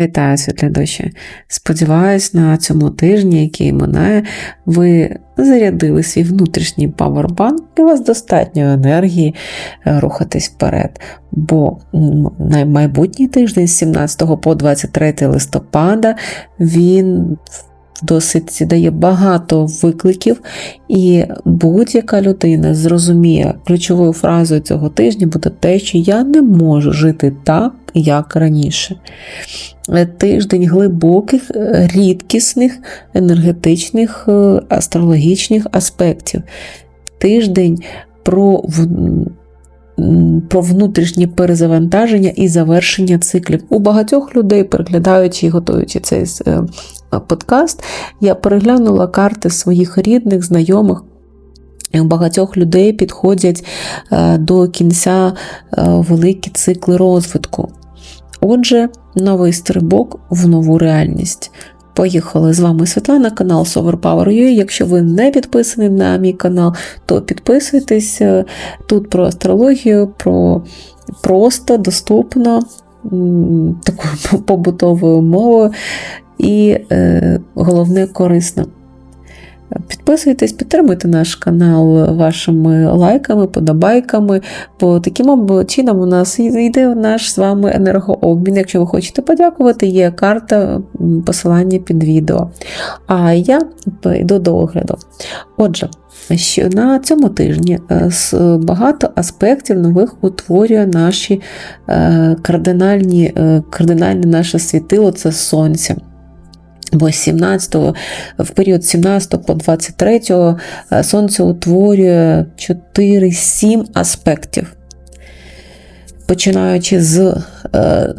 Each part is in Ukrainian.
Вітаю, світлі душі. Сподіваюсь, на цьому тижні, який минає, ви зарядили свій внутрішній павербанк і у вас достатньо енергії е, рухатись вперед. Бо на майбутній тиждень з 17 по 23 листопада він досить дає багато викликів, і будь-яка людина зрозуміє ключовою фразою цього тижня буде те, що я не можу жити так, як раніше. Тиждень глибоких, рідкісних енергетичних е, астрологічних аспектів. Тиждень про про внутрішнє перезавантаження і завершення циклів. У багатьох людей, переглядаючи і готуючи цей е, подкаст, я переглянула карти своїх рідних, знайомих. У багатьох людей підходять е, до кінця е, великі цикли розвитку. Отже, новий стрибок в нову реальність. Поїхали з вами Світлана, канал SoverPower.ua. Якщо ви не підписані на мій канал, то підписуйтесь тут про астрологію, про просто, доступно, такою побутовою мовою і е, головне корисно. Підписуйтесь, підтримуйте наш канал вашими лайками, подобайками, бо таким чином у нас йде наш з вами енергообмін. Якщо ви хочете подякувати, є карта посилання під відео. А я йду до огляду. Отже, що на цьому тижні е, багато аспектів нових утворює наші е, кардинальні, е, кардинальне наше світило це сонце. Бо 17 в період 17 по 23 е, сонце утворює 4-7 аспектів. Починаючи з е,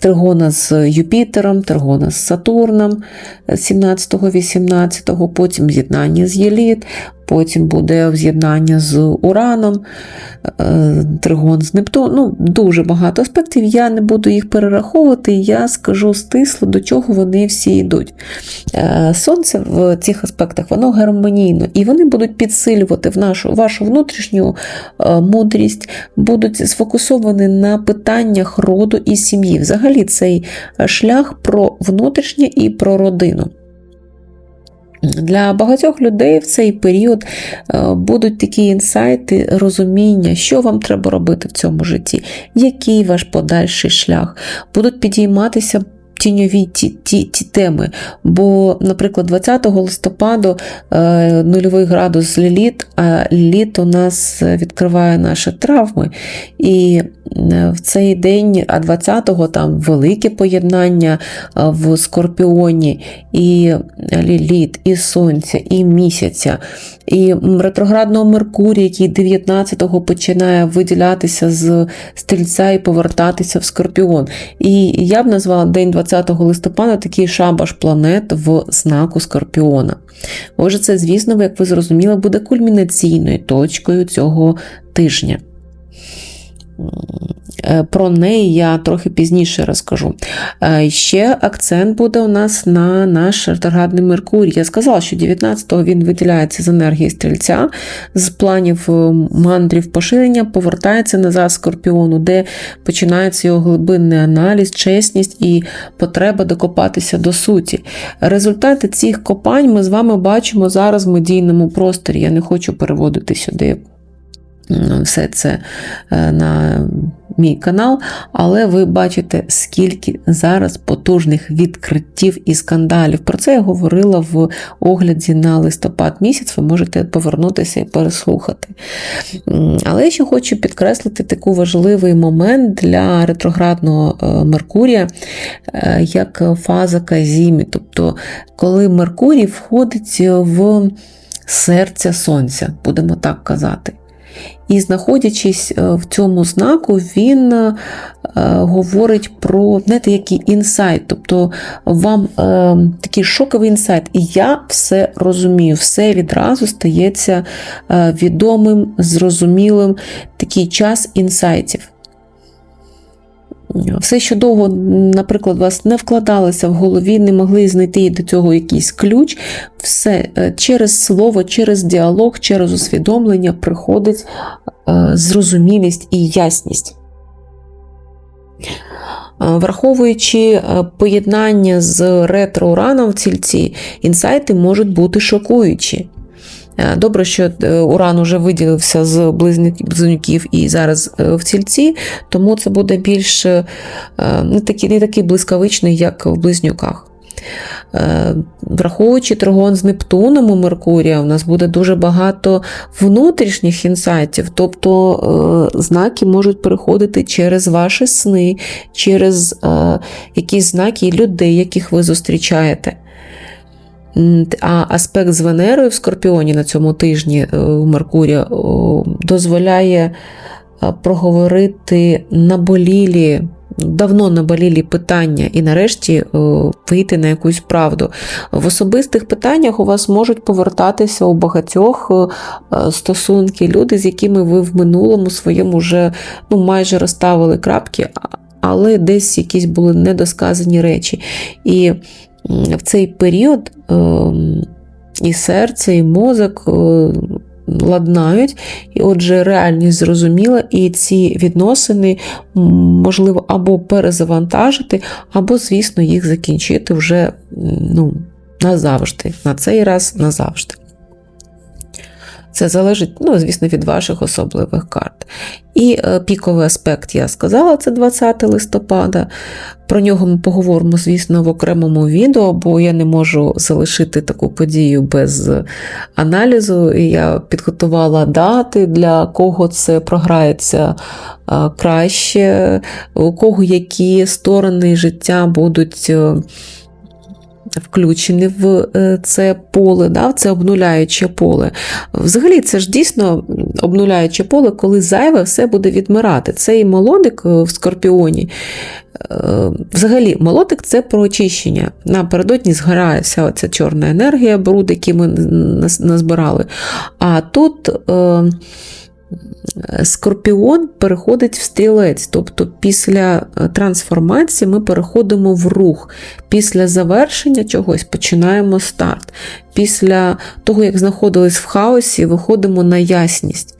Тригона з Юпітером, Тригона з Сатурном 17-18, потім з'єднання з Єліт, потім буде з'єднання з Ураном, е, тригон з Нептуном. Ну, Дуже багато аспектів. Я не буду їх перераховувати, я скажу стисло, до чого вони всі йдуть. Е, сонце в цих аспектах воно гармонійно, і вони будуть підсилювати в нашу, вашу внутрішню е, мудрість, будуть сфокусовані на питаннях роду і сім'ї. Взагалі, цей шлях про внутрішнє і про родину. Для багатьох людей в цей період е, будуть такі інсайти, розуміння, що вам треба робити в цьому житті, який ваш подальший шлях, будуть підійматися тіньові ті, ті, ті теми. Бо, наприклад, 20 листопаду е, нульовий градус ліліт, а ліліт у нас відкриває наші травми. І е, в цей день, а 20-го там велике поєднання е, в Скорпіоні, і ліліт, і сонця, і місяця, і ретроградного Меркурія, який 19-го починає виділятися з стрільця і повертатися в Скорпіон. І я б назвала день 20 20 листопада такий шабаш планет в знаку Скорпіона. Отже, це, звісно, як ви зрозуміли, буде кульмінаційною точкою цього тижня. Е, про неї я трохи пізніше розкажу. Е, ще акцент буде у нас на наш ретроградний Меркурій. Я сказала, що 19-го він виділяється з енергії стрільця, з планів е, мандрів поширення, повертається назад Скорпіону, де починається його глибинний аналіз, чесність і потреба докопатися до суті. Результати цих копань ми з вами бачимо зараз в медійному просторі. Я не хочу переводити сюди все це е, на мій канал, але ви бачите, скільки зараз потужних відкриттів і скандалів. Про це я говорила в огляді на листопад місяць, ви можете повернутися і переслухати. Але я ще хочу підкреслити такий важливий момент для ретроградного е, Меркурія, е, як фаза Казімі. Тобто, коли Меркурій входить в серце Сонця, будемо так казати. І знаходячись е, в цьому знаку, він е, говорить про знаєте, який інсайт, тобто вам е, такий шоковий інсайт. І я все розумію, все відразу стається відомим, зрозумілим такий час інсайтів. Все, що довго, наприклад, вас не вкладалося в голові, не могли знайти до цього якийсь ключ, все е, через слово, через діалог, через усвідомлення приходить е, зрозумілість і ясність. Враховуючи поєднання з ретро-ураном в цільці, інсайти можуть бути шокуючі. Добре, що Уран уже виділився з близнюків і зараз в цільці, тому це буде більш не такий, не такий блискавичний, як в близнюках. Е, враховуючи тригон з Нептуном у Меркурія, у нас буде дуже багато внутрішніх інсайтів, тобто е, знаки можуть переходити через ваші сни, через е, якісь знаки людей, яких ви зустрічаєте. А аспект з Венерою в Скорпіоні на цьому тижні у Меркурія дозволяє проговорити наболілі давно наболілі питання і нарешті е, вийти на якусь правду. В особистих питаннях у вас можуть повертатися у багатьох е, стосунки люди, з якими ви в минулому своєму вже ну, майже розставили крапки, але десь якісь були недосказані речі. І в цей період ем, і серце, і мозок е, ладнають, і отже, реальність зрозуміла, і ці відносини можливо або перезавантажити, або, звісно, їх закінчити вже ну, назавжди. На цей раз назавжди. Це залежить, ну, звісно, від ваших особливих карт. І е, піковий аспект, я сказала, це 20 листопада. Про нього ми поговоримо, звісно, в окремому відео, бо я не можу залишити таку подію без аналізу. І я підготувала дати, для кого це програється е, краще, у кого які сторони життя будуть. Включені в е, це поле, да, в це обнуляюче поле. Взагалі, це ж дійсно обнуляюче поле, коли зайве все буде відмирати. Цей молодик е, в скорпіоні. Е, взагалі, молотик це про очищення. Напередодні згорає вся оця чорна енергія, бруд, який ми назбирали. А тут. Скорпіон переходить в стрілець, тобто після е, трансформації ми переходимо в рух. Після завершення чогось починаємо старт. Після того, як знаходились в хаосі, виходимо на ясність.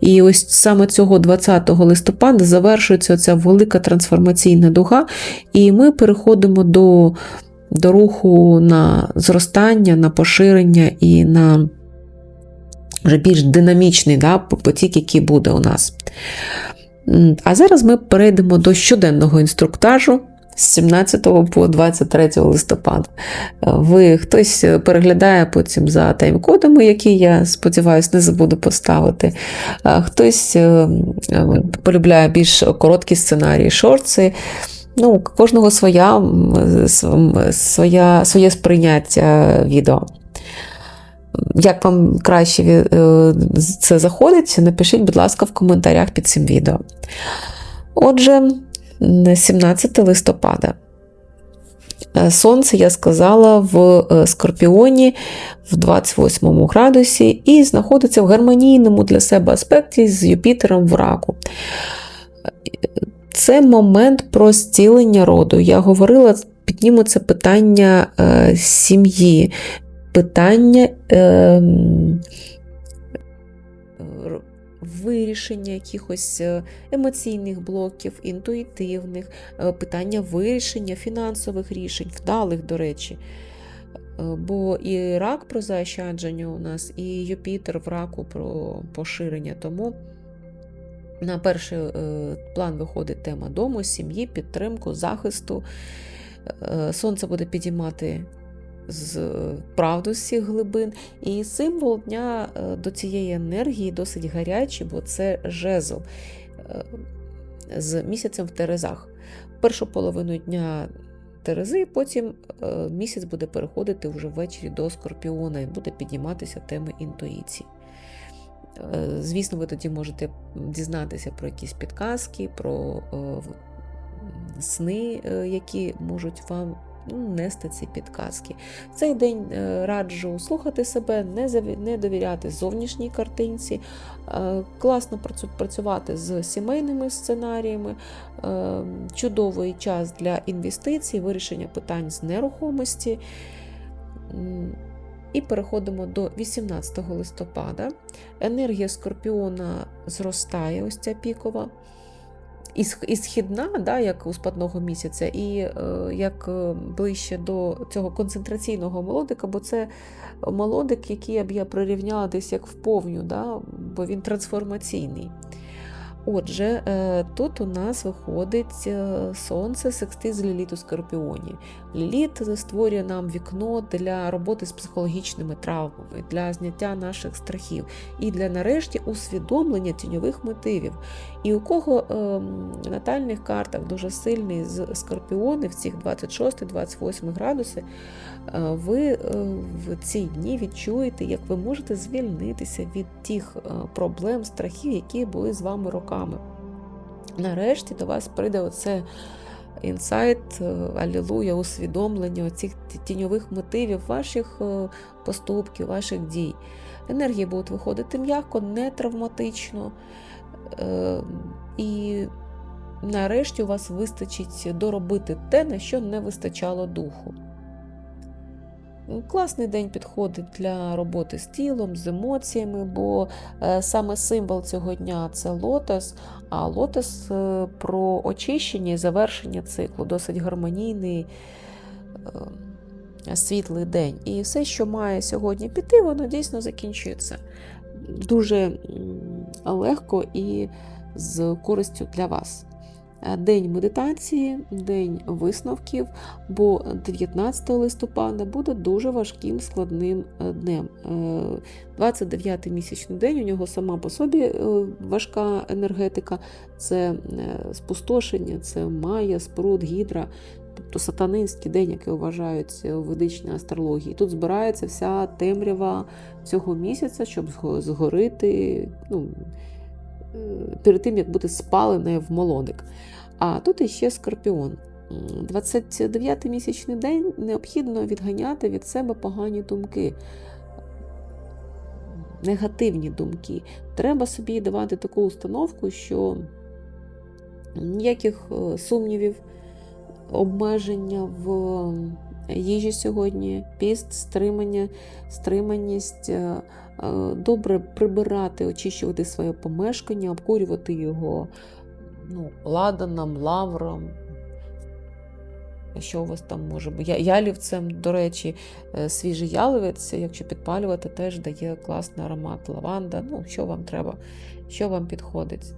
І ось саме цього 20 листопада завершується ця велика трансформаційна дуга, і ми переходимо до, до руху на зростання, на поширення і на вже більш динамічний да, потік, який буде у нас. А зараз ми перейдемо до щоденного інструктажу. З 17 по 23 листопада. Ви хтось переглядає потім за тайм-кодами, які я сподіваюся, не забуду поставити. Хтось е, полюбляє більш короткі сценарії, шорти. Ну, Кожного своя, своя, своє сприйняття відео. Як вам краще е, це заходить, напишіть, будь ласка, в коментарях під цим відео. Отже, 17 листопада. Е, сонце, я сказала, в е, Скорпіоні в 28 градусі і знаходиться в гармонійному для себе аспекті з Юпітером в раку. Це момент про зцілення роду. Я говорила, підніму це питання сім'ї, питання е, вирішення якихось е, емоційних блоків, інтуїтивних, е, питання вирішення фінансових рішень, вдалих, до речі. Е, бо і рак про заощадження у нас, і Юпітер в раку про поширення. Тому на перший план виходить тема дому, сім'ї, підтримку, захисту. Сонце буде підіймати з правду з всіх глибин. І символ дня е, до цієї енергії досить гарячий, бо це жезл е, з місяцем в Терезах. Першу половину дня Терези, потім е, місяць буде переходити вже ввечері до Скорпіона і буде підніматися теми інтуїції. Звісно, ви тоді можете дізнатися про якісь підказки, про сни, які можуть вам нести ці підказки. В цей день е, раджу слухати себе, не довіряти зовнішній картинці, е, класно працювати з сімейними сценаріями, е, чудовий час для інвестицій, вирішення питань з нерухомості. І переходимо до 18 листопада. Енергія скорпіона зростає, ось ця пікова. І східна, да, як у спадного місяця, і е, як е, ближче до цього концентраційного молодика, бо це молодик, який я б я прирівняла десь як вповню, да, бо він трансформаційний. Отже, е, тут у нас виходить сонце секстиль з ліліту Скорпіоні. Ліліт створює нам вікно для роботи з психологічними травмами, для зняття наших страхів і для нарешті усвідомлення тіньових мотивів. І у кого в натальних картах дуже сильний з скорпіони в цих 26-28 градуси, е, ви е, в ці дні відчуєте, як ви можете звільнитися від тих е, проблем, страхів, які були з вами роками. Нарешті до вас прийде оце інсайт, е, алілуя, усвідомлення цих тіньових мотивів, ваших е, поступків, ваших дій. Енергії будуть виходити м'яко, не травматично. Е, І нарешті у вас вистачить доробити те, на що не вистачало духу. Класний день підходить для роботи з тілом, з емоціями, бо е, саме символ цього дня це лотос, а лотос е, про очищення і завершення циклу, досить гармонійний е, світлий день. І все, що має сьогодні піти, воно дійсно закінчується дуже легко і з користю для вас. Е, День медитації, день висновків, бо 19 листопада буде дуже важким складним е, днем. 29-й місячний день у нього сама по собі е, важка енергетика, це е, спустошення, це майя, споруд, гідра. Тобто сатанинський день, який вважають у ведичній астрології. Тут збирається вся темрява цього місяця, щоб згорити ну, е, перед тим, як бути спаленою в молодик. А тут іще скорпіон. 29-й місячний день необхідно відганяти від себе погані думки, негативні думки. Треба собі давати таку установку, що ніяких е, сумнівів, обмеження в їжі сьогодні, піст, стримання, стриманість, е, е, добре прибирати, очищувати своє помешкання, обкурювати його ну, ладаном, лавром. Що у вас там може бути? Ялівцем, до речі, е, свіжий яловець, якщо підпалювати, теж дає класний аромат лаванда. Ну, що вам треба, що вам підходить.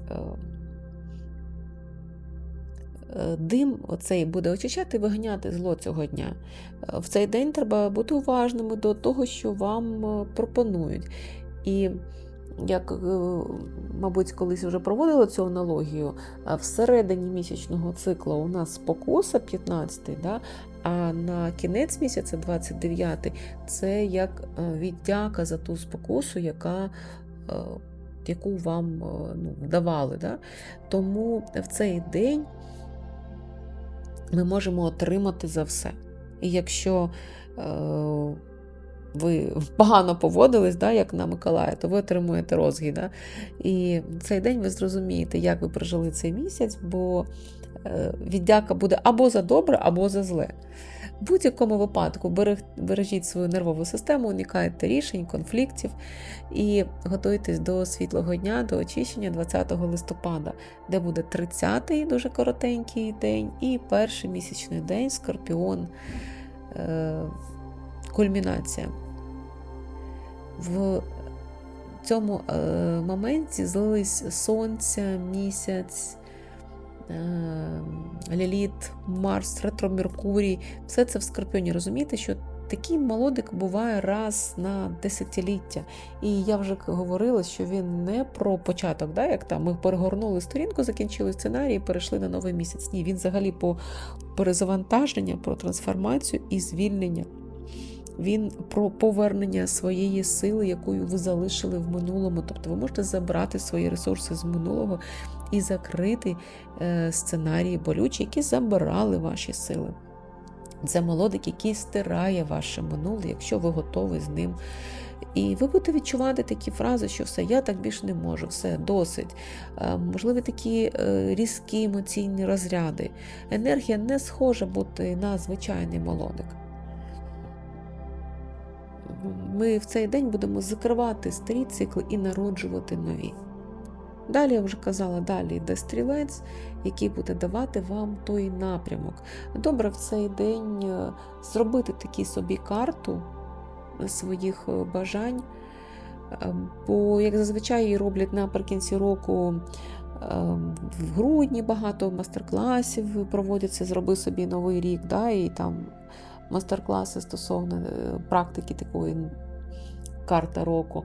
Е, Дим оцей буде очищати і виганяти зло цього дня. Е, В цей день треба бути уважними до того, що вам е, пропонують. І як, мабуть, колись вже проводила цю аналогію, всередині місячного циклу у нас спокуса 15-й, да? а на кінець місяця, 29-й, це як віддяка за ту спокусу, яка, яку вам ну, вдавали. Да? Тому в цей день ми можемо отримати за все. І якщо е, ви погано поводились, да, як на Миколая, то ви отримуєте розгід. Да? І цей день ви зрозумієте, як ви прожили цей місяць, бо е, віддяка буде або за добре, або за зле. В будь-якому випадку берег- бережіть свою нервову систему, уникайте рішень, конфліктів і готуйтесь до світлого дня, до очищення 20 листопада, де буде 30-й дуже коротенький день, і перший місячний день скорпіон. Е, кульмінація. В цьому е, моменті злились сонця, місяць, Ліліт, Марс, ретро Меркурій. Все це в Скорпіоні. Розумієте, що такий молодик буває раз на десятиліття. І я вже говорила, що він не про початок, да, як там ми перегорнули сторінку, закінчили сценарій і перейшли на новий місяць. Ні, він взагалі по перезавантаження, про трансформацію і звільнення. Він про повернення своєї сили, якою ви залишили в минулому. Тобто ви можете забрати свої ресурси з минулого і закрити е, сценарії болючі, які забирали ваші сили. Це молодик, який стирає ваше минуле, якщо ви готові з ним. І ви будете відчувати такі фрази, що все, я так більше не можу, все, досить. Е, Можливо, такі е, різкі емоційні розряди. Енергія не схожа бути на звичайний молодик. Ми в цей день будемо закривати старі цикли і народжувати нові. Далі я вже казала, далі йде стрілець, який буде давати вам той напрямок. Добре в цей день е, зробити такі собі карту своїх е, бажань. Е, Бо, як зазвичай її роблять наприкінці року, е, в грудні багато мастер-класів проводяться, зроби собі новий рік, да, і там мастер-класи стосовно е, практики такої карта року.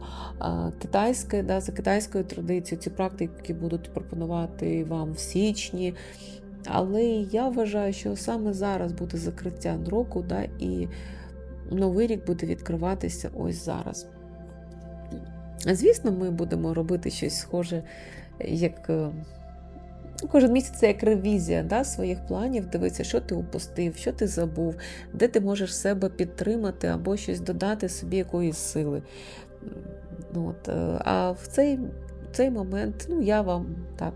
Китайське, да, за китайською традицією, ці практики будуть пропонувати вам в січні. Але я вважаю, що саме зараз буде закриття року, да, і новий рік буде відкриватися ось зараз. Звісно, ми будемо робити щось схоже, як е, кожен місяць це як ревізія да, своїх планів, дивитися, що ти упустив, що ти забув, де ти можеш себе підтримати або щось додати собі якоїсь сили. Ну, от, е, А в цей, цей момент ну, я вам так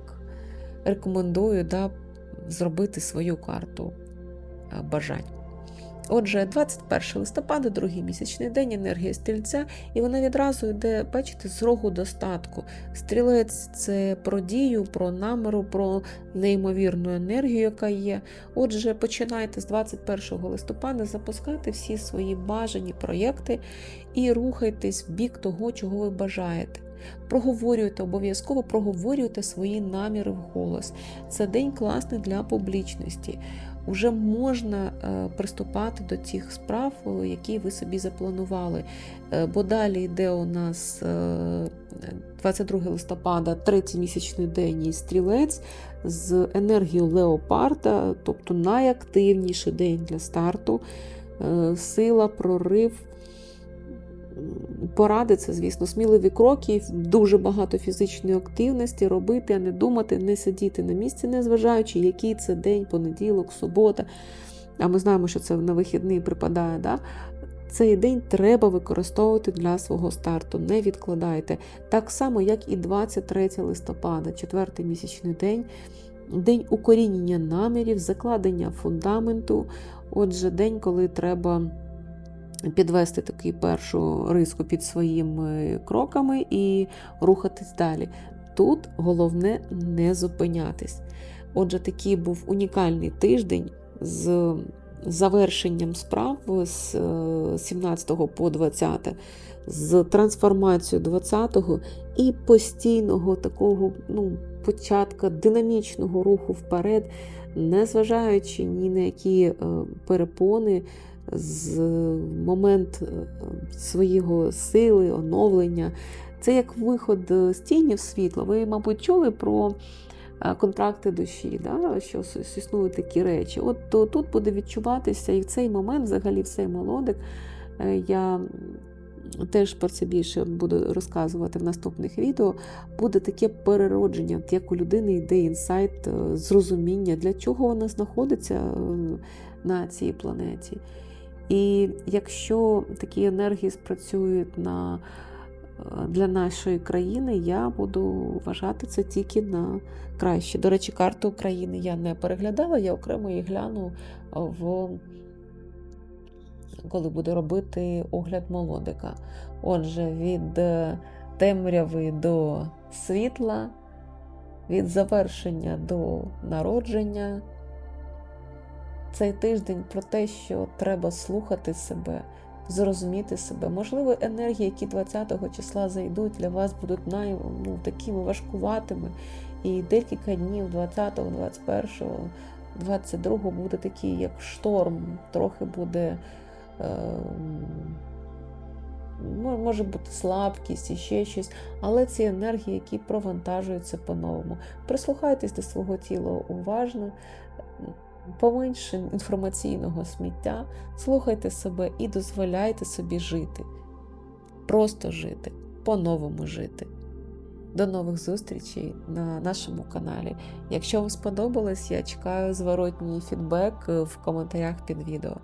рекомендую да, зробити свою карту е, бажань. Отже, 21 листопада, другий місячний день, енергія стрільця, і вона відразу йде, бачите, з рогу достатку. Стрілець це про дію, про наміру, про неймовірну енергію, яка є. Отже, починайте з 21 листопада запускати всі свої бажані проєкти і рухайтесь в бік того, чого ви бажаєте. Проговорюйте, обов'язково проговорюйте свої наміри вголос. Це день класний для публічності. Уже можна е, приступати до тих справ, е, які ви собі запланували. Е, Бо далі йде у нас е, 22 листопада, третій місячний день і стрілець з енергією леопарда, тобто найактивніший день для старту, сила, прорив. Поради це, звісно, сміливі кроки, дуже багато фізичної активності робити, а не думати, не сидіти на місці, незважаючи, який це день, понеділок, субота. А ми знаємо, що це на вихідний припадає. Да? Цей день треба використовувати для свого старту. Не відкладайте. Так само, як і 23 листопада, четвертий місячний день, день укорінення намірів, закладення фундаменту. Отже, день, коли треба підвести таку першу риску під своїми кроками і рухатись далі. Тут головне не зупинятись. Отже, такий був унікальний тиждень з завершенням справ з 17 по 20, з трансформацією 20-го і постійного такого ну, початка динамічного руху вперед, незважаючи ні на які е, перепони з момент е, своєго сили, оновлення. Це як виход з тіні в світло. Ви, мабуть, чули про е, контракти душі, да? що існують такі речі. От то, тут буде відчуватися і в цей момент, взагалі, в цей молодик. е, Я теж про це більше буду розказувати в наступних відео. Буде таке переродження, як у людини йде інсайт, е, зрозуміння, для чого вона знаходиться е, на цій планеті. І якщо такі енергії спрацюють на, е, для нашої країни, я буду вважати це тільки на краще. До речі, карту України я не переглядала, я окремо її гляну в. Коли буду робити огляд молодика. Отже, від е, темряви до світла, від завершення до народження, цей тиждень про те, що треба слухати себе, зрозуміти себе. Можливо, енергії, які 20 числа зайдуть, для вас будуть най, ну, такими важкуватими. І декілька днів 20, 21, 22 буде такий, як шторм, трохи буде. Е, Може бути слабкість і ще щось, але ці енергії, які провантажуються по-новому. Прислухайтесь до свого тіла уважно, поменше інформаційного сміття, слухайте себе і дозволяйте собі жити. Просто жити, по-новому жити. До нових зустрічей на нашому каналі. Якщо вам сподобалось, я чекаю зворотній фідбек в коментарях під відео.